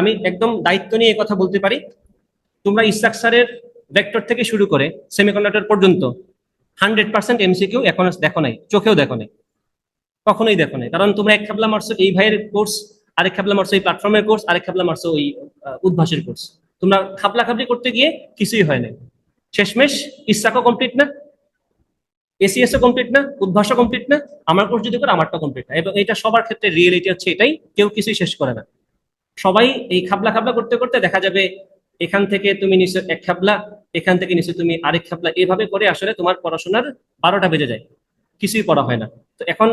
আমি একদম দায়িত্ব নিয়ে কথা বলতে পারি। তোমরা স্ট্রাকচারের ভেক্টর থেকে শুরু করে সেমিকন্ডাক্টর পর্যন্ত হান্ড্রেড পার্সেন্ট এমসিকিউ এখনও দেখো নাই, চোখেও দেখো নাই, কখনোই দেখো নাই। কারণ তোমরা এক খাবলা মারছো এই ভাইয়ের কোর্স আরেক খাবলা মারছো এই প্ল্যাটফর্মের কোর্স আরেক খাবলা মারছো ওই উদ্ভাসের কোর্স তোমরা খাবলা খাবলি করতে গিয়ে কিছুই হয় নাই। শেষমেশ ইসাকও কমপ্লিট না এসিএসও কমপ্লিট না, উদ্ভাসও কমপ্লিট না, আমার কোর্স যদি করে আমারটা কমপ্লিট না। এবং এটা সবার ক্ষেত্রে রিয়েলিটি হচ্ছে এটাই, কেউ কিছুই শেষ করে না। সবাই এই খাবলা খাবলা করতে করতে দেখা যাবে এখান থেকে তুমি নিচে এক খাবলা, এখান থেকে নিচে তুমি আরেক খাবলা। এভাবে করে আসলে তোমার পড়াশোনার বারোটা বেজে যায়। কিছুই পড়া হয় না। তো এখন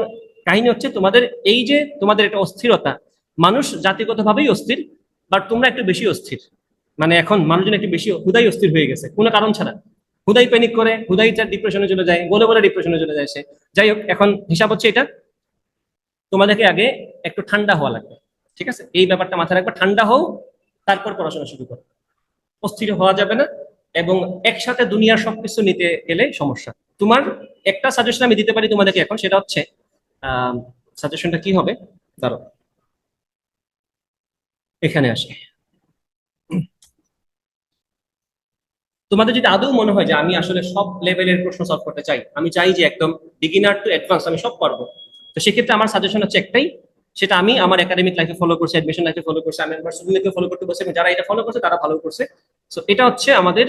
কাহিনী হচ্ছে তোমাদের এই যে তোমাদের একটা অস্থিরতা, মানুষ জাতিগতভাবেই অস্থির বাট তোমরা একটু বেশি অস্থির। মানে এখন মানুষজন একটু বেশি, হুদাই অস্থির হয়ে গেছে, কোনো কারণ ছাড়া। হুদাই প্যানিক করে, হুদাই তার ডিপ্রেশনে চলে যায়, বলে বলে ডিপ্রেশনে চলে যায় সে। যাই হোক, এখন হিসাব হচ্ছে এটা, তোমাদেরকে আগে একটু ঠান্ডা হওয়া লাগবে। ঠিক আছে? এই ব্যাপারটা মাথায় রাখবে, ঠান্ডা হও, তারপর পড়াশোনা শুরু করো। অস্থির হওয়া যাবে না এবং একসাথে দুনিয়ার সবকিছু নিতে গেলে সমস্যা। তোমার একটা সাজেশন আমি দিতে পারি তোমাদেরকে এখন, সেটা হচ্ছে সাজেশনটা কি হবে? ধরো এখানে আসে। তোমাদের যদি আদৌ মনে হয় যে আমি আসলে সব লেভেলের প্রশ্ন সলভ করতে চাই, আমি চাই যে একদম বিগিনার টু অ্যাডভান্স আমি সব পারব। তো সেক্ষেত্রে আমার সাজেশন হচ্ছে একটাই সেটা আমি আমার একাডেমিক লাইফে ফলো করছি অ্যাডমিশন লাইফে ফলো করছি, আমি আমার স্টুডেন্টকে ফলো করতে বলছি যারা এটা ফলো করছে তারা ভালো করছে। সো এটা হচ্ছে আমাদের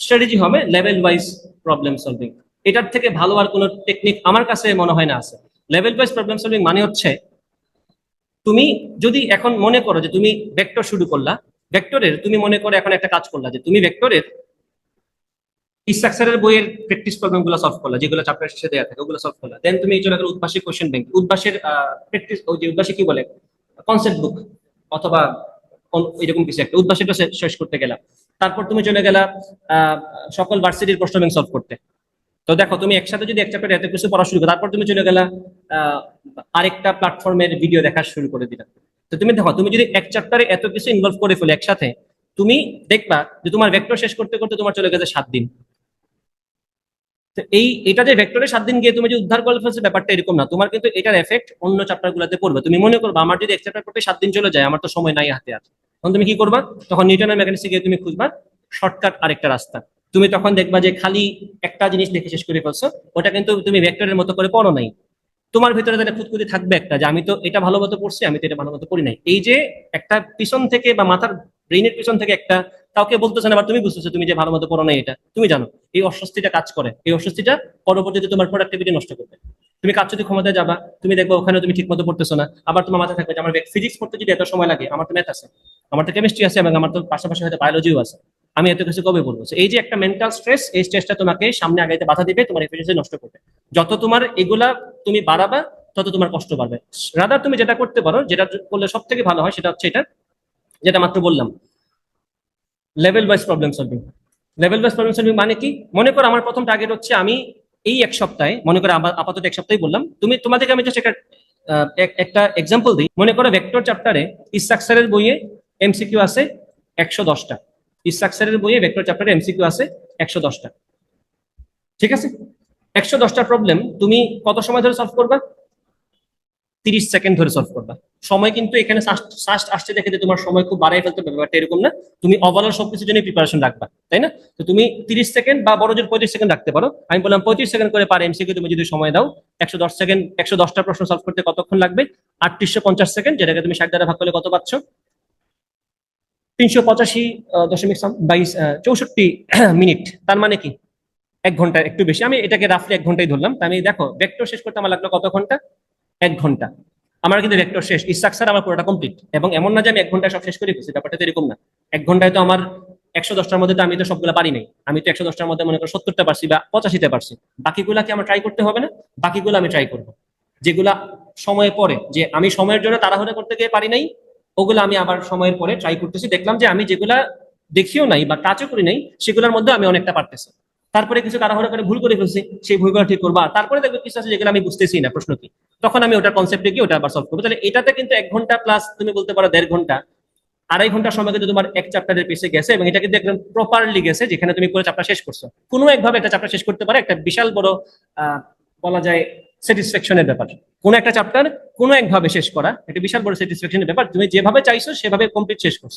স্ট্র্যাটেজি হবে লেভেল ওয়াইজ প্রবলেম সলভিং এটার থেকে ভালো আর কোনো টেকনিক আমার কাছে মনে হয় না আছে। লেভেল ওয়াইজ প্রবলেম সলভিং মানে হচ্ছে, তুমি যদি এখন মনে করো যে তুমি ভেক্টর শুরু করলা ভেক্টরের তুমি মনে করো এখন একটা কাজ করলা, যে তুমি ভেক্টরের স্ট্রাকচারের বইয়ের প্র্যাকটিস প্রবলেমগুলো সলভ করলা, যেগুলো চ্যাপ্টার শেষে দেওয়া থাকে, ওগুলো সলভ করলা। দেন তুমি চলে গেলে উদ্ভাসিক ব্যাংক উদ্ভাসের প্র্যাকটিস ওই যে কি বলে? কনসেপ্ট বুক অথবা এরকম কিছু একটা। শেষ করতে গেলা। তারপর তুমি চলে গেলা সকল ভার্সিটির প্রশ্ন ব্যাংক সলভ করতে। তো দেখো, তুমি একসাথে যদি এক চ্যাপ্টার এত কিছু পড়া শুরু করো, তারপর তুমি চলে গেলা আরেকটা প্ল্যাটফর্মের ভিডিও দেখা শুরু করে দিলা। তো তুমি দেখো, তুমি যদি এক চ্যাপ্টারে এত কিছু ইনভলভ করে ফেলো একসাথে, তুমি দেখবা যে তোমার ভেক্টর শেষ করতে করতে তোমার চলে গেছে সাত দিন। তো এই, এটা যে ভেক্টরে সাত দিন গিয়ে তুমি যে উদ্ধার করে ফেলছো ব্যাপারটা এরকম না। তোমার কিন্তু এটার এফেক্ট অন্য চ্যাপ্টার গুলোতে পড়বে। তুমি মনে করবা, আমার যদি এক চ্যাপ্টার করতে সাত দিন চলে যায়, আমার তো সময় নাই হাতে আর তখন তুমি কি করবা? তখন নিউটনের মেকানিক্সে গিয়ে তুমি খুঁজবা শর্টকাট আরেকটা রাস্তা। তুমি তখন দেখবা যে খালি একটা জিনিস দেখে শেষ করে ফেলছো, ওটা কিন্তু তুমি ভেক্টরের মতো করে পড়ো নাই। তোমার ভিতরে তাহলে খুঁতখুতি থাকবে একটা, যে আমি তো এটা ভালো মতো পড়ছি, আমি তো এটা ভালো মতো পড়ি নাই। এই যে একটা পিছন থেকে বা মাথার ব্রেইনের পিছন থেকে একটা কাউকে বলতেছে না তুমি বুঝতেছো, তুমি যে ভালো মতো পড়ো না এটা। তুমি জানো, এই অস্বস্তিটা কাজ করে। এই অস্বস্তিটা পরবর্তীতে তোমার প্রোডাক্টিভিটি নষ্ট করবে। তুমি কাজ যদি ক্ষমতায় যাবা, তুমি দেখবে ওখানে তুমি ঠিক মতো পড়তেছো না। আবার তোমার মাথায় থাকবে যে আমার ফিজিক্স পড়তে যদি এত সময় লাগে, আমার তো ম্যাথ আছে। আমার তো কেমিস্ট্রি আছে এবং আমার তো পাশাপাশি হয়তো বায়োলজিও আছে। আমি এত কিছু কবে বলব এই যে একটা মেন্টাল স্ট্রেস এই স্ট্রেসটা তোমাকে সামনে আগাইতে বাধা দিবে, তোমার এফিসিয়েন্সি নষ্ট করবে। যত তোমার এগুলা তুমি বাড়াবা, তত তোমার কষ্ট বাড়বে। রাদার তুমি যেটা করতে পারো, যেটা করলে সব থেকে ভালো হয়, সেটা হচ্ছে এটা, যেটা মাত্র বললাম। Level wise problem solving level wise problem solving মানে কি? মনে করো আমার প্রথম টার্গেট হচ্ছে আমি এই এক সপ্তাহে, মনে করো আপাতত এক সপ্তাহে বললাম, তুমি, তোমাদেরকে আমি জাস্ট একটা একটা এক্সাম্পল দিই। মনে করো ভেক্টর চ্যাপ্টারে স্ট্রাকচারের বইয়ে এমসিকিউ আছে একশো দশটা। স্ট্রাকচারের বইয়ে ভেক্টর চ্যাপ্টারে এমসিকিউ আছে একশো দশটা। ঠিক আছে? একশো দশটা প্রবলেম তুমি কত সময় ধরে সলভ করবা? তিরিশ সেকেন্ড ধরে সলভ করবা। সময় কিন্তু এখানে ফার্স্ট আসতে দেখে যে তোমার সময় খুব বাড়াই ফেলতে হবে ব্যাপারটা এরকম না। তুমি ওভারঅল সবকিছুর জন্য প্রিপারেশন রাখবা, তাই না? তো তুমি তিরিশ সেকেন্ড বা বড় জোর পঁয়ত্রিশ সেকেন্ড রাখতে পারো। আমি বললাম পঁয়ত্রিশ সেকেন্ড করে পার এমসিকিউ তুমি যদি সময় দাও, একশো দশ সেকেন্ড একশো দশটা প্রশ্ন সলভ করতে কতক্ষণ লাগবে? আটত্রিশশো পঞ্চাশ সেকেন্ড যেটাকে তুমি ষাট দ্বারা ভাগ করলে কত পাচ্ছ? তিনশো পঁচাশি দশমিক বাইশ চৌষট্টি মিনিট। তার মানে কি? এক ঘণ্টা, একটু বেশি। আমি এটাকে রাফলি এক ঘন্টাই ধরলাম। তা আমি দেখো ভেক্টর শেষ করতে আমার লাগল কত ঘণ্টা? এক ঘণ্টা। আমার কিন্তু ভেক্টর শেষ। স্ট্রাকচার আমার পুরোটা কমপ্লিট এবং এমন না যে আমি এক ঘন্টায় সব শেষ করে ফেলছি, ব্যাপারটা তো এরকম না। এক ঘন্টায় তো আমার একশো দশটার মধ্যে তো আমি তো সবগুলো পারি নাই। আমি তো একশো দশটার মধ্যে মনে করো সত্তরটা পারছি বা পঁচাশিটা পারছি। বাকিগুলা কি আমার ট্রাই করতে হবে না? বাকিগুলো আমি ট্রাই করব। যেগুলা সময়ে পরে যে আমি সময়ের জন্য তাড়াহুড়া করতে গিয়ে পারি নাই, ওগুলো আমি আবার সময়ের পরে ট্রাই করতেছি। দেখলাম যে আমি যেগুলা দেখিও নাই বা টাচও করি নাই, সেগুলোর মধ্যে আমি অনেকটা পারতেছি। তারপরে কিছু তাড়াহুড়া করে ভুল করে ফেলছি, সেই ভুলগুলো ঠিক করব। তারপরে দেখব কিছু আছে যেগুলো আমি বুঝতেছি না, প্রশ্ন কি? তখন আমি ওটার কনসেপ্টে গিয়ে ওটা আবার সলভ করব। তাহলে এটাতে কিন্তু এক ঘণ্টা প্লাস তুমি বলতে পারো দেড় ঘণ্টা, আড়াই ঘণ্টার সময় কিন্তু তোমার এক চ্যাপ্টারের পিছিয়ে গেছে এবং এটা কিন্তু একদম প্রপারলি গেছে যেখানে তুমি পুরো চ্যাপ্টার শেষ করছ। কোনো একভাবে একটা চ্যাপ্টার শেষ করতে পারে, একটা বিশাল বড় বলা যায় স্যাটিসফ্যাকশনের ব্যাপার। কোন একটা চ্যাপ্টার কোনো একভাবে শেষ করা এটা বিশাল বড় স্যাটিসফ্যাকশনের ব্যাপার। তুমি যেভাবে চাইছো সেভাবে কমপ্লিট শেষ করছ।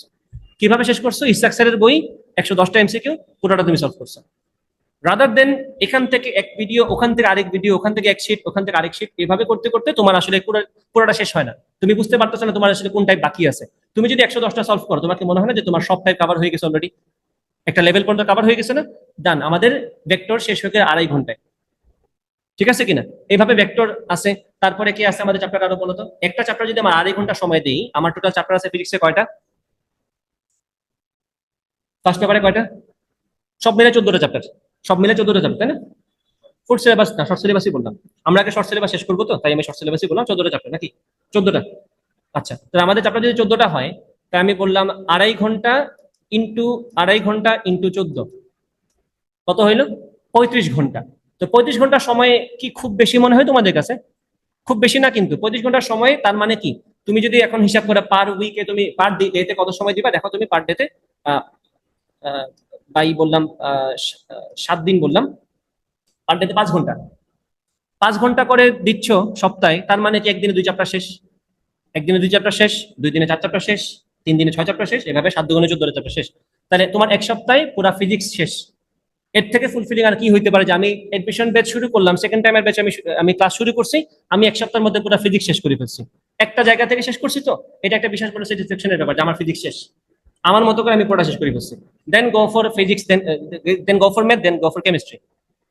কীভাবে শেষ করছ? ইসাকসারের বই একশো দশটা এমসিকিউ পুরোটা তুমি সলভ করছ। রাদার দেন এখান থেকে এক ভিডিও ওখান থেকে আরেক ভিডিও ওখান থেকে এক শিট ওখান থেকে আরেক শিট এভাবে করতে করতে তোমার আসলে পুরোটা শেষ হয় না। তুমি বুঝতে পারতেছো না তোমার আসলে কোন টাইপ বাকি আছে। তুমি যদি একশো দশটা সলভ করো, তোমাকে মনে হয় না যে তোমার সব টাইপ কাভার হয়ে গেছে অলরেডি একটা লেভেল পর্যন্ত কাভার হয়ে গেছে না? ডান আমাদের ভেক্টর শেষ হয়ে গেলে আড়াই ঘন্টায়। ঠিক আছে কিনা? এইভাবে ভেক্টর আছে। তারপরে কি আছে আমাদের চ্যাপ্টার আরও বলতো একটা চ্যাপ্টার যদি আমার আড়াই ঘণ্টা সময় দিই, আমার টোটাল চ্যাপ্টার আছে ফিজিক্সে কয়টা? ফার্স্ট পেপারে কয়টা? সব মিলে চোদ্দটা চ্যাপ্টার সব মিলে চোদ্দটা চ্যাপ্টার তাই না? ফোর্থ সিলেবাস না শর্ট সিলেবাসই বললাম। আমরা আগে শর্ট সিলেবাস শেষ করব তো, তাই আমি শর্ট সিলেবাসই বললাম, চোদ্দটা চ্যাপ্টার নাকি? চোদ্দটা। আচ্ছা তো আমাদের চ্যাপ্টার যদি চোদ্দটা হয় তাই আমি বললাম আড়াই ঘণ্টা ইন্টু আড়াই ঘণ্টা ইন্টু চোদ্দ। কত হইল? পঁয়ত্রিশ ঘণ্টা। তো পঁয়ত্রিশ ঘণ্টা সময় কি খুব বেশি মনে হয় তোমাদের কাছে? খুব বেশি না কিন্তু, পঁয়ত্রিশ ঘণ্টার সময় তার মানে কি? তুমি যদি এখন হিসাব করে পার উইকে তুমি পার ডেতে কত সময় দিবা? দেখো তুমি পার ডেতে বাই বললাম সাত দিন বললাম। পার ডেতে পাঁচ ঘণ্টা। পাঁচ ঘণ্টা করে দিচ্ছ সপ্তাহে, তার মানে কি একদিনে দুই চ্যাপ্টার শেষ? একদিনে দুই চ্যাপ্টার শেষ, দুই দিনে চার চ্যাপ্টার শেষ, তিন দিনে ছয় চ্যাপ্টার শেষ, এভাবে সাত দুগুণে চোদ্দ চ্যাপ্টার শেষ। তাহলে তোমার এক সপ্তাহে পুরো ফিজিক্স শেষ। এর থেকে ফুলফিলিং আর কি হইতে পারে যে আমি এডমিশন ব্যাচ শুরু করলাম সেকেন্ড টাইমের ব্যাচ আমি আমি ক্লাস শুরু করছি, আমি এক সপ্তাহের মধ্যে পুরো ফিজিক্স শেষ করে ফেলছি। একটা জায়গা থেকে শেষ করছি তো? এটা একটা বিশেষ বড় স্যাটিসফ্যাকশনের ব্যাপার যে আমার ফিজিক্স শেষ। আমার মতো করে আমি পড়া শেষ করে ফেলছি then go for physics then go for math then go for chemistry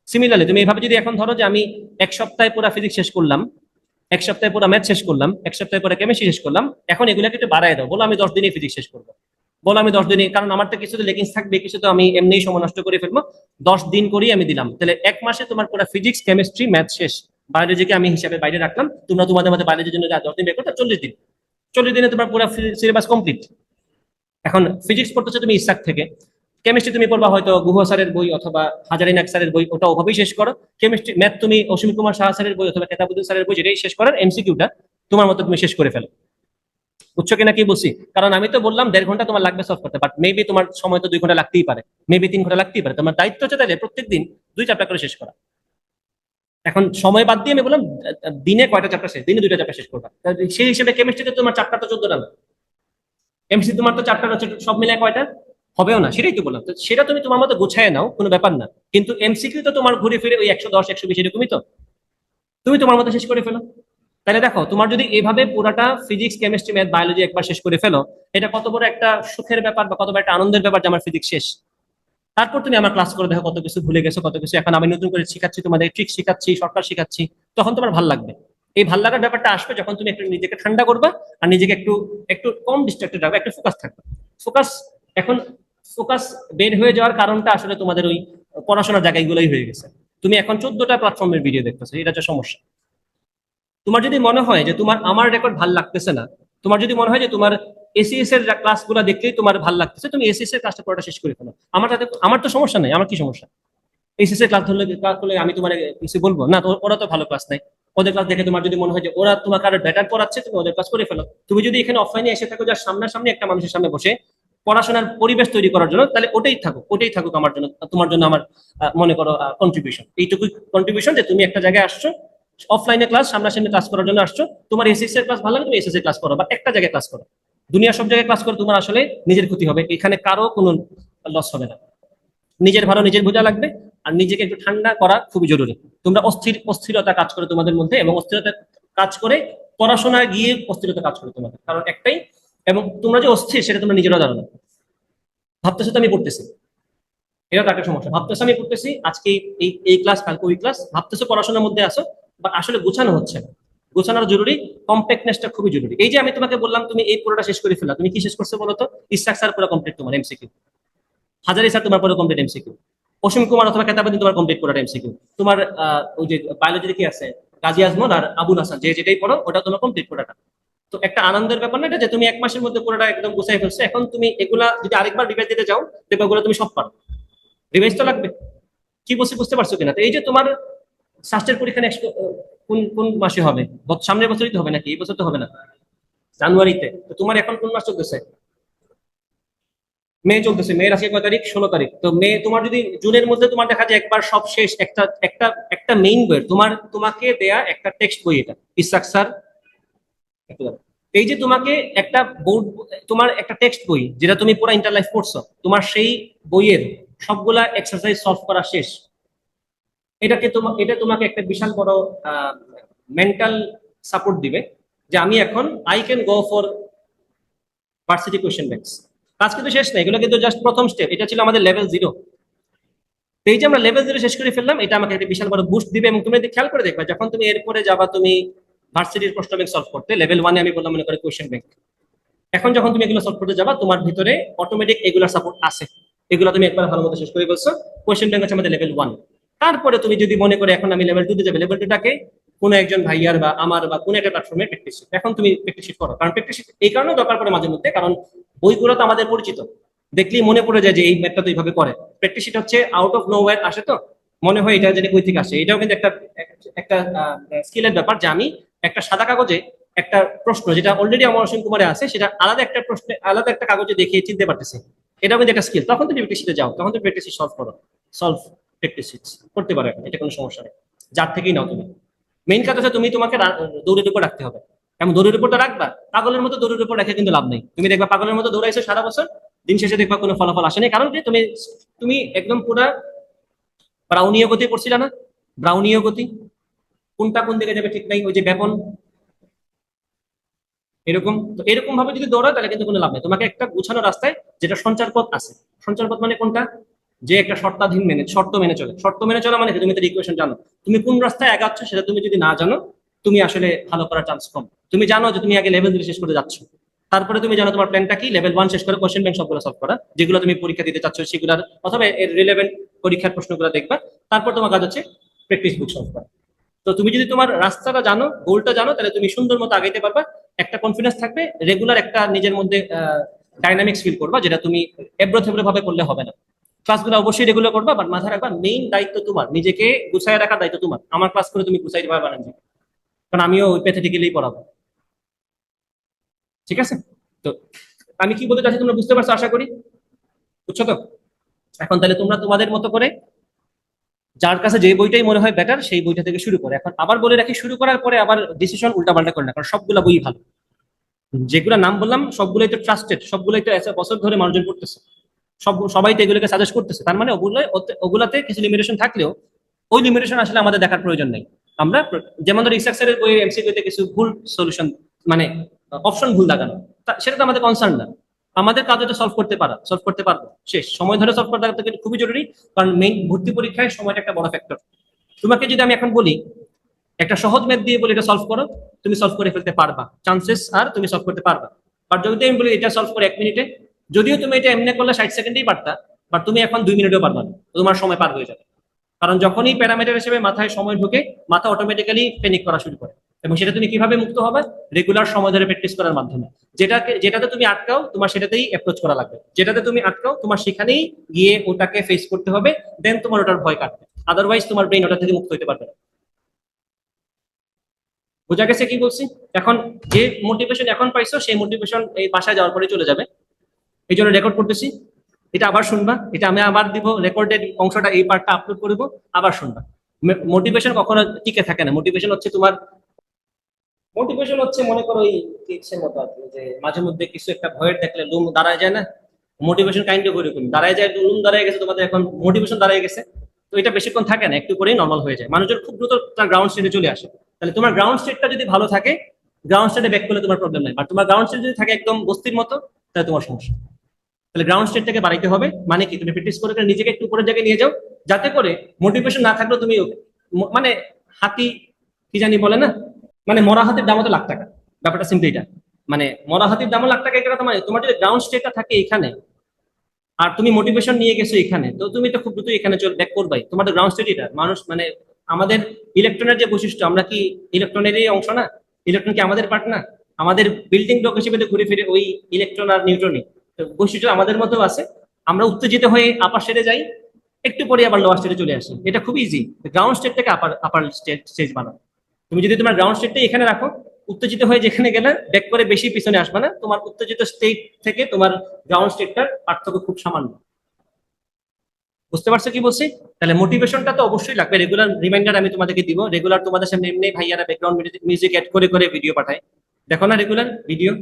similarly তুমি এইভাবে যদি এখন ধরো যে আমি এক সপ্তাহে পুরো ফিজিক্স শেষ করলাম, এক সপ্তাহে পুরো ম্যাথ শেষ করলাম, এক সপ্তাহে পুরো কেমিস্ট্রি শেষ করলাম, এখন এগুলোকে একটু বাড়ায় দাও। বলো আমি দশ দিনে ফিজিক্স শেষ করব। বলো আমি দশ দিনে কারণ আমার তো কিছু তো লেগিংস থাকবে কিছু তো আমি এমনিই সময় নষ্ট করে ফেলব। দশ দিন করেই আমি দিলাম। তাহলে এক মাসে তোমার পুরো ফিজিক্স কেমিস্ট্রি ম্যাথ শেষ। বায়োলজিকে আমি হিসাবে বাইরে রাখলাম, তোমরা তোমাদের মধ্যে বায়োলজির জন্য দশ দিন বের করতে চল্লিশ দিন। চল্লিশ দিনে তোমার পুরো সিলেবাস কমপ্লিট এখন ফিজিক্স পড়তেছো তুমি ইসাক থেকে। কেমিস্ট্রি তুমি পড়বা হয়তো গুহ স্যারের বই অথবা হাজারিন এক স্যারের বই, ওটা ওভাবেই শেষ করো। কেমিস্ট্রি ম্যাথ তুমি অসীম কুমার শাহ স্যারের বই অথবা কেতাবুদ্দিন স্যারের বই যেটাই শেষ করার এমসিকিউটা তোমার মতো তুমি শেষ করে ফেলো। বুঝছ কিনা কি বলছি? কারণ আমি তো বললাম দেড় ঘণ্টা তোমার লাগবে সলভ করতে বাট মেবি তোমার সময় তো দুই ঘণ্টা লাগতেই পারে মেবি তিন ঘণ্টা লাগতেই পারে। তোমার দায়িত্ব হচ্ছে তাহলে প্রত্যেক দিন দুই চ্যাপ্টার করে শেষ করা। এখন সময় বাদ দিয়ে আমি বললাম, দিনে কয়টা চ্যাপ্টার শেষ? দিনে দুইটা চ্যাপ্টার শেষ করবা। সেই হিসেবে কেমিস্ট্রিতে তোমার চারটা তো চোদ্দটা না। এমসি তোমার তো চারটা হচ্ছে সব মিলে কয়টা? হবেও না, সেটাই তো বললাম। তো সেটা তুমি তোমার মতো গুছায় নাও, কোনো ব্যাপার না। কিন্তু এমসিকিউ তো তোমার ঘুরে ফিরে ওই একশো দশ, একশো বিশ এরকমই তো। তুমি তোমার মতো শেষ করে ফেলো। তাহলে দেখো, তোমার যদি এভাবে পুরাটা ফিজিক্স কেমিস্ট্রি ম্যাথ বায়োলজি একবার শেষ করে ফেলো, এটা কত বড় একটা সুখের ব্যাপার বা কত বড় একটা আনন্দের ব্যাপার যে আমার ফিজিক্স শেষ। তারপর তুমি আমার ক্লাস করে দেখো কত কিছু ভুলে গেছো, কত কিছু এখন আমি নতুন করে শিখাচ্ছি, তোমাদের ট্রিক শিখাচ্ছি সরকার শিখাচ্ছি, তখন তোমার ভালো লাগবে। এই ভালো লাগার ব্যাপারটা আসবে যখন তুমি একটু নিজেকে ঠান্ডা করবা আর নিজেকে একটু একটু কম ডিস্ট্রাক্টেড রাখবে, একটু ফোকাস থাকবে। ফোকাস এখন ফোকাস বের হয়ে যাওয়ার কারণটা আসলে তোমাদের ওই পড়াশোনার জায়গাগুলোই হয়ে গেছে। তুমি এখন চোদ্দটা প্ল্যাটফর্মের ভিডিও দেখতেছো, এটা হচ্ছে সমস্যা। তোমার যদি মনে হয় যে তোমার, আমার রেকর্ড ভালো লাগতেছে না, তোমার যদি মনে হয় যে তোমার এসিএস এর ক্লাসগুলো দেখলেই তোমার ভালো লাগতেছে, তুমি এসিএস এর ক্লাসটা পড়াটা শেষ করে ফেলো। আমার তাতে আমার তো সমস্যা নাই, আমার কি সমস্যা? এসিএস এর ক্লাস ধরলে ক্লাস করলে আমি তোমার কিছু বলব? না ওরা তো ভালো ক্লাস নাই ওদের ক্লাস দেখে তোমার যদি মনে হয় যে ওরা তোমাকে আরও বেটার পড়াচ্ছে, তুমি ওদের ক্লাস করে ফেলো। তুমি যদি এখানে অফলাইনে এসে থাকো যার সামনাসামনি একটা মানুষের সামনে বসে পড়াশোনার পরিবেশ তৈরি করার জন্য, তাহলে ওটাই থাকুক ওটাই থাকুক আমার জন্য, তোমার জন্য আমার মনে করো কন্ট্রিবিউশন এইটুকু কন্ট্রিবিউশন যে তুমি একটা জায়গায় আসছো অফলাইনে ক্লাস সামনাসামনি ক্লাস করার জন্য আসছো, তোমার এসএস এর ক্লাস ভালো লাগে তুমি এসএস এর ক্লাস করো, বা একটা জায়গায় ক্লাস করো। দুনিয়া সব জায়গায় ক্লাস করো তোমার আসলে নিজের ক্ষতি হবে, এখানে কারও কোনো লস হবে না। নিজের ভালো নিজের বোঝা লাগবে আর নিজেকে একটু ঠান্ডা করা খুবই জরুরি। তোমরা অস্থির, অস্থিরতা কাজ করে তোমাদের মধ্যে এবং অস্থিরতা কাজ করে পড়াশোনায় গিয়ে অস্থিরতা কাজ করে তোমাদের। কারণ একটাই, এবং তোমরা যে অস্থির, সেটা তোমরা নিজেরা জানো না। ভাবতেছো তো আমি পড়তেছি। এটা একটা সমস্যা? ভাবতেছো আমি পড়তেছি, আজকে এই এই ক্লাস কালকে ওই ক্লাস ভাবতেছো পড়াশোনার মধ্যে আসো বা আসলে গোছানো হচ্ছে না। গোছানোর জরুরি কম্প্যাক্টনেসটা খুবই জরুরি। এই যে আমি তোমাকে বললাম, তুমি এই পুরোটা শেষ করে ফেলা। তুমি কি শেষ করছ বলো তো? স্ট্রাকচার পুরো কমপ্লিট তোমার এমসিকিউ হাজারি স্যার তোমার পুরো কমপ্লিট এমসিকিউ অসীম কুমার অথবা কেতাবাদি তোমার কমপ্লিট পুরোটা এমসিকিউ তোমার ওই যে বায়োলজি কি আছে? গাজী আজমল আর আবুল হাসান যে যেটাই পড়ো ওটা তোমার কমপ্লিট পুরোটা। তো একটা আনন্দের ব্যাপার না এটা যে তুমি এক মাসের মধ্যে পুরোটা একদম গুছাই ফেলছো। এখন তুমি এগুলা যদি আরেকবার রিভাইজ দিতে যাও দেখবে ওগুলো তুমি সব পারো। রিভাইজ তো লাগবে। কি বলছি বুঝতে পারছ কিনা? তো এই যে তোমার স্বাস্থ্যের পরীক্ষা আহ, কোন কোন মাসে হবে? সামনের বছরই তো হবে নাকি? এই বছর তো হবে না। জানুয়ারিতে। তো তোমার এখন কোন মাস চলতেছে? মে চলতেছে মেয়ের আজকে কয় তারিখ? ষোলো তারিখ। তো মে, তোমার যদি জুনের মধ্যে তোমার দেখা যায় একবার সব শেষ, একটা একটা একটা মেইন বইয়ের তোমার, তোমাকে দেয়া একটা টেক্সট বই এটা ইসাক স্যার এই যে তোমাকে একটা বোর্ড তোমার একটা টেক্সট বই, যেটা তুমি পুরো ইন্টার লাইফ পড়ছো, তোমার সেই বইয়ের সবগুলা এক্সারসাইজ সলভ করা শেষ। এটাকে তোমার এটা তোমাকে একটা বিশাল বড় মেন্টাল সাপোর্ট দিবে, যে আমি এখন I can go for varsity question banks কাজ কিন্তু শেষ না এগুলো কিন্তু জাস্ট প্রথম স্টেপ এটা ছিল আমাদের লেভেল জিরো এই যে আমরা লেভেল জিরো শেষ করে ফেললাম, এটা আমাকে একটা বিশাল বড় বুস্ট দিবে এবং তুমি যদি খেয়াল করে দেখবে, যখন তুমি এরপরে যাবা, তুমি ভার্সিটির প্রশ্ন ব্যাংক সলভ করতে লেভেল ওয়ানে আমি বললাম মনে করে কোয়েশ্চেন ব্যাংক এখন যখন তুমি এগুলো সলভ করতে যাবা, তোমার ভিতরে অটোমেটিক এগুলোর সাপোর্ট আছে। এগুলো তুমি একবার ভালো মতো শেষ করে বলছো কোয়েশ্চেন ব্যাংক হচ্ছে আমাদের লেভেল ওয়ান তারপরে তুমি যদি মনে করে এখন আমি লেভেল টু তে যাবে লেভেল টুটাকে কোনো একজন ভাইয়ার বা আমার বা কোনো একটা প্ল্যাটফর্মে প্র্যাকটিস এখন তুমি প্র্যাকটিস করো। কারণ প্র্যাকটিস এই কারণে দরকার পড়ে মাঝে মধ্যে, কারণ বইগুলো তো আমাদের পরিচিত। দেখলেই মনে পড়ে যায় যে এই ম্যাথটা তো এইভাবে করে। প্র্যাকটিস শিট হচ্ছে আউট অফ নো আসে তো? মনে হয় এটা জানি বই থেকে আসে। এটাও কিন্তু একটা একটা স্কিলের ব্যাপার যে আমি একটা সাদা কাগজে একটা প্রশ্ন, যেটা অলরেডি আমার অসীম কুমারে আছে, সেটা আলাদা একটা প্রশ্নে, আলাদা একটা কাগজে দেখিয়ে চিনতে পারতেছি। এটাও কিন্তু একটা স্কিল তখন তুমি প্র্যাকটিস যাও। তখন তুমি প্র্যাকটিস সলভ করো। সলভ প্র্যাকটিস করতে পারো এটা কোনো সমস্যা নেই। যার থেকেই নাও তুমি। মেইন কাজ হচ্ছে তুমি তোমাকে দৌড়ের উপর রাখতে হবে। এমন দৌড়ের উপরটা রাখবা, পাগলের মতো দৌড়ের উপর রেখে কিন্তু লাভ নেই। তুমি দেখবা পাগলের মতো দৌড়াইছো সারা বছর, দিন শেষে দেখবা কোনো ফলাফল আসে আসেনি কারণ কি? তুমি তুমি একদম পুরা ব্রাউনীয় গতি পড়ছিল না? ব্রাউনীয় গতি। কোনটা কোন দিকে যাবে ঠিক নাই, ওই যে ব্যাপন। এরকম, তো এরকম ভাবে যদি দৌড়াও, তাহলে কিন্তু কোনো লাভ নেই। তোমাকে একটা গুছানো রাস্তায় যেটা সঞ্চার পথ আছে। সঞ্চার পথ মানে কোনটা? যে একটা শর্তাধীন মেনে, শর্ত মেনে চলে। শর্ত মেনে চলা মানে তুমি তো ইকুয়েশন জানো। তুমি কোন রাস্তায় আগাচ্ছ সেটা তুমি যদি না জানো, তুমি আসলে ভালো করার চান্স কম। তুমি জানো যে তুমি আগে লেভেল দিলে শেষ করে যাচ্ছ। তারপরে তুমি জানো তোমার প্ল্যানটা কি? লেভেল ওয়ান শেষ করে কোশ্চেন ব্যাংক সবগুলো সলভ করা। যেগুলো তুমি পরীক্ষা দিতে চাচ্ছ সেগুলোর, অথবা এর রিলেভেন্ট পরীক্ষার প্রশ্নগুলো দেখবা। তারপর তোমার কাজ হচ্ছে প্র্যাকটিস বুক সলভ করা। তো তুমি যদি তোমার রাস্তাটা জানো গোলটা জানো, তাহলে তুমি সুন্দর মতো আগাইতে পারবা। একটা কনফিডেন্স থাকবে রেগুলার একটা নিজের মধ্যে ডাইনামিক্স ফিল করবা, যেটা তুমি এব্রো থেব্রো ভাবে করলে হবে না। ক্লাসগুলো অবশ্যই রেগুলার করবা বাট মাথায় রাখবা মেইন দায়িত্ব তোমার, নিজেকে গুছাই রাখার দায়িত্ব তোমার। আমার ক্লাস করে তুমি গুছাইতে পারবা না কারণ আমিও প্যাথেটিক্যালি পড়াবো। ঠিক আছে? তো আমি কি বলতে চাচ্ছি তোমরা বুঝতে পারছ, আশা করি? বুঝছ তো? এখন তাহলে তোমরা তোমাদের মতো করে যার কাছে যে বইটাই মনে হয় বেটার সেই বইটা থেকে শুরু করে। এখন আবার বলে রাখি, শুরু করার পরে আবার ডিসিশন উল্টাপাল্টা করে না, কারণ সবগুলা বই ভালো। যেগুলো নাম বললাম, সবগুলোই তো ট্রাস্টেড সবগুলোই তো বছর ধরে মানুষজন পড়তেছে। সব সবাই তো এগুলোকে সাজেস্ট করতেছে। তার মানে ওগুলো ওগুলাতে কিছু লিমিটেশন থাকলেও ওই লিমিটেশন আসলে আমাদের দেখার প্রয়োজন নেই। আমরা যেমন ধরো স্ট্রাকচারের বই এমসিকিউতে কিছু ভুল সলিউশন মানে অপশন ভুল লাগানো সেটা তো আমাদের কনসার্ন না। আমাদের কাজ এটা সলভ করতে পারা সলভ করতে পারব। শেষ। সময় ধরে সলভ করতে কিন্তু খুবই জরুরি, কারণ মেইন ভর্তি পরীক্ষায় সময়টা একটা বড় ফ্যাক্টর তোমাকে যদি আমি এখন বলি, একটা সহজ ম্যাথ দিয়ে বলি এটা সলভ করো, তুমি সলভ করে ফেলতে পারবা। চান্সেস আর তুমি সলভ করতে পারবা। বাট যদি আমি বলি এটা সলভ করে এক মিনিটে যদিও তুমি এটা এমনি করলে ষাট সেকেন্ডেই পারতা বাট তুমি এখন দুই মিনিটেও পারবা না। তোমার সময় পার হয়ে যাবে। কারণ যখনই প্যারামিটার হিসেবে মাথায় সময় ঢুকে, মাথা অটোমেটিক্যালি প্যানিক করা শুরু করে। এবং সেটা তুমি কীভাবে মুক্ত হবে? রেগুলার সময় ধরে প্র্যাকটিস করার মাধ্যমে। যেটাকে, যেটাতে তুমি আটকাও, তোমার সেটাতেই অ্যাপ্রোচ করা লাগবে। যেটাতে তুমি আটকাও, তোমার সেখানেই গিয়ে ওটাকে ফেস করতে হবে দেন তোমার ওটার ভয় কাটবে। আদারওয়াইজ তোমার ব্রেন ওটা থেকে মুক্ত হতে পারবে না। বোঝা গেছে কি বলছি? এখন যে মোটিভেশন এখন পাইছো, সেই মোটিভেশন এই বাসায় যাওয়ার পরে চলে যাবে। এই জন্য রেকর্ড করতেছি। এটা আবার শুনবা। এটা আমি আবার দিব রেকর্ডেড অংশটা এই পার্টটা আপলোড করব আবার শুনবা। মোটিভেশন কখনো টিকে থাকে না। মোটিভেশন হচ্ছে তোমার মোটিভেশন হচ্ছে মনে করো ওই কিসের মতো আর যে মাঝে মধ্যে কিছু একটা ভয়ের দেখলে লুম দাঁড়ায় যায় না? মোটিভেশন কাইন্ড অফ ওইরকম। দাঁড়ায় যায়, লুম দাঁড়ায় গেছে, তোমাদের এখন মোটিভেশন দাঁড়ায় গেছে। তো এটা বেশিক্ষণ থাকে না, একটু করেই নর্মাল হয়ে যায়। মানুষের খুব দ্রুত তার গ্রাউন্ড স্টেটে চলে আসে। তাহলে তোমার গ্রাউন্ড স্টেটটা যদি ভালো থাকে গ্রাউন্ড স্টেটে ব্যাক করলে তোমার প্রবলেম নাই। আর তোমার গ্রাউন্ড স্টেট যদি থাকে একদম বস্তির মতো, তাহলে তোমার সমস্যা। তাহলে গ্রাউন্ড স্টেটটাকে বাড়াইতে হবে। মানে কি? তুমি প্র্যাকটিস করে নিজেকে একটু উপরের জায়গায় নিয়ে যাও, যাতে করে মোটিভেশন না থাকলেও তুমি মানে হাতি কি জানি বলে না? মানে মরা হাতির দাম তো লাখ টাকা। ব্যাপারটা সিম্পলি এটা। মানে মরা হাতির দামও লাখ টাকা এটা তোমার তোমার যদি গ্রাউন্ড স্টেটটা থাকে এখানে, আর তুমি মোটিভেশন নিয়ে গেছো এখানে, তো তুমি তো খুব দ্রুত এখানে চলে ব্যাক করবাই। তোমার তো গ্রাউন্ড স্টেট এটা। মানুষ মানে আমাদের ইলেকট্রনের যে বৈশিষ্ট্য, আমরা কি ইলেকট্রনেরই অংশ না? ইলেকট্রন কি আমাদের পার্ট না? আমাদের বিল্ডিং ব্লক হিসেবে ঘুরে ফিরে ওই ইলেকট্রন আর নিউট্রনই বৈশিষ্ট্য আমাদের মতো আছে। আমরা উত্তেজিত হয়ে আপার স্টেটে যাই, একটু পরে আবার লোয়ার স্টেটে চলে আসি। এটা খুব ইজি গ্রাউন্ড স্টেট থেকে আপার আপার স্টেট স্টেজ বানাও। তুমি যদি তোমার গ্রাউন্ড স্টেটটা এখানে রাখো, উত্তেজিত হয়ে যেখানে গেলে ব্যাক করে বেশি পিছনে আসবে না। তোমার উত্তেজিত স্টেট থেকে তোমার গ্রাউন্ড স্টেটটার পার্থক্য খুব সামান্য। বুঝতে পারছ কি বলছি? তাহলে মোটিভেশনটা তো অবশ্যই লাগবে। রেগুলার রিমাইন্ডার আমি তোমাদেরকে দিব। রেগুলার তোমাদের সামনে এমনি ভাইয়ারা ব্যাকগ্রাউন্ড মিউজিক অ্যাড করে করে ভিডিও পাঠায়। দেখো না রেগুলার ভিডিও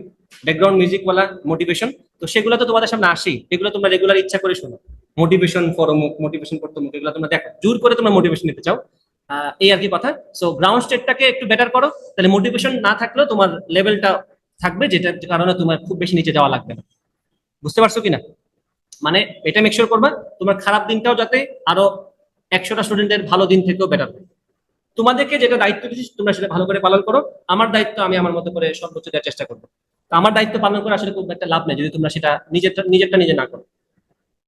ব্যাকগ্রাউন্ড মিউজিক ওয়ালা মোটিভেশন তো সেগুলো তো তোমাদের সামনে আসেই। এগুলো তোমরা রেগুলার ইচ্ছা করে শোনো। মোটিভেশন ফর মোটিভেশন করতে অমুক, এগুলো তোমরা দেখো। জোর করে তোমরা মোটিভেশন নিতে চাও। এই আর কি কথা। সো গ্রাউন্ড স্টেটটাকে একটু বেটার করো। তাহলে মোটিভেশন না থাকলেও তোমার লেভেলটা থাকবে যেটার কারণে তোমার খুব বেশি নিচে যাওয়া লাগবে না। বুঝতে পারছ কিনা? মানে এটা মেকশোর করবা। তোমার খারাপ দিনটাও যাতে আরও একশোটা স্টুডেন্টের ভালো দিন থেকেও বেটার হয়। তোমাদেরকে যেটা দায়িত্ব দিচ্ছি তোমরা সেটা ভালো করে পালন করো। আমার দায়িত্ব আমি আমার মতো করে সর্বোচ্চ দেওয়ার চেষ্টা করব। আমার দায়িত্ব পালন করে আসলে খুব একটা লাভ নেই যদি তোমরা সেটা নিজেরটা নিজেরটা নিজে না করো।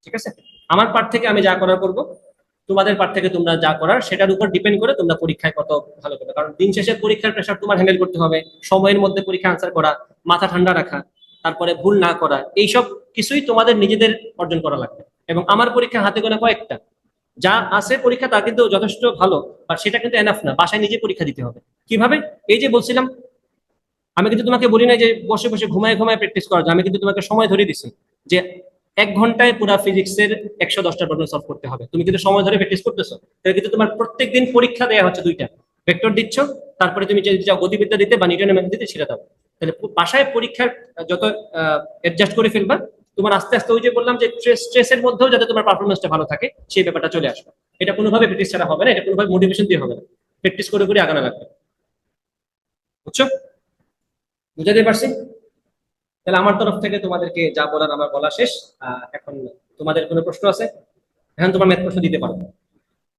ঠিক আছে? আমার পার্ট থেকে আমি যা করার করব, তোমাদের পার্ট থেকে তোমরা যা করার, সেটার উপর ডিপেন্ড করে তোমরা পরীক্ষায় কত ভালো করবে। কারণ দিন শেষে পরীক্ষার প্রেশার তোমার হ্যান্ডেল করতে হবে, সময়ের মধ্যে পরীক্ষা আনসার করা, মাথা ঠান্ডা রাখা, তারপরে ভুল না করা, এইসব কিছুই তোমাদের নিজেদের অর্জন করা লাগবে। এবং আমার পরীক্ষা হাতে গোনা কয়েকটা। যা আছে পরীক্ষা তা কিন্তু যথেষ্ট ভালো আর সেটা কিন্তু এনাফ না। বাসায় নিজে পরীক্ষা দিতে হবে। কীভাবে? এই যে বলছিলাম, আমি কিন্তু তোমাকে বলি না যে বসে বসে ঘুমায় ঘুমায় প্র্যাকটিস করা যায় আমি কিন্তু তোমাকে সময় ধরে দিছি যে এক ঘন্টায় পুরো ফিজিক্সের একশো দশটা প্রবলেম সলভ করতে হবে। তুমি কিন্তু সময় ধরে প্র্যাকটিস করতেছো। তাহলে কিন্তু তোমার প্রত্যেক দিন পরীক্ষা দেওয়া হচ্ছে দুইটা। ভেক্টর দিচ্ছ, তারপরে তুমি যদি চাও গতিবিদ্যা দিতে বা নিউটনের দিতে ছেড়ে দাও। তাহলে বাসায় পরীক্ষার যত অ্যাডজাস্ট করে ফেলবা তোমার আস্তে আস্তে ওই যে বললাম যে স্ট্রেসের মধ্যেও যাতে তোমার পারফরমেন্সটা ভালো থাকে, সেই ব্যাপারটা চলে আসবে। এটা কোনোভাবে প্র্যাকটিস ছাড়া হবে না, এটা কোনোভাবে মোটিভেশন দিয়ে হবে না। প্র্যাকটিস করে করে আগানো লাগবে। বুঝছ? বুঝাতে পারছি? তাহলে আমার তরফ থেকে তোমাদেরকে যা বলার আমার বলা শেষ। এখন তোমাদের কোনো প্রশ্ন আছে? এখন তোমার ম্যাথ প্রশ্ন দিতে পারো।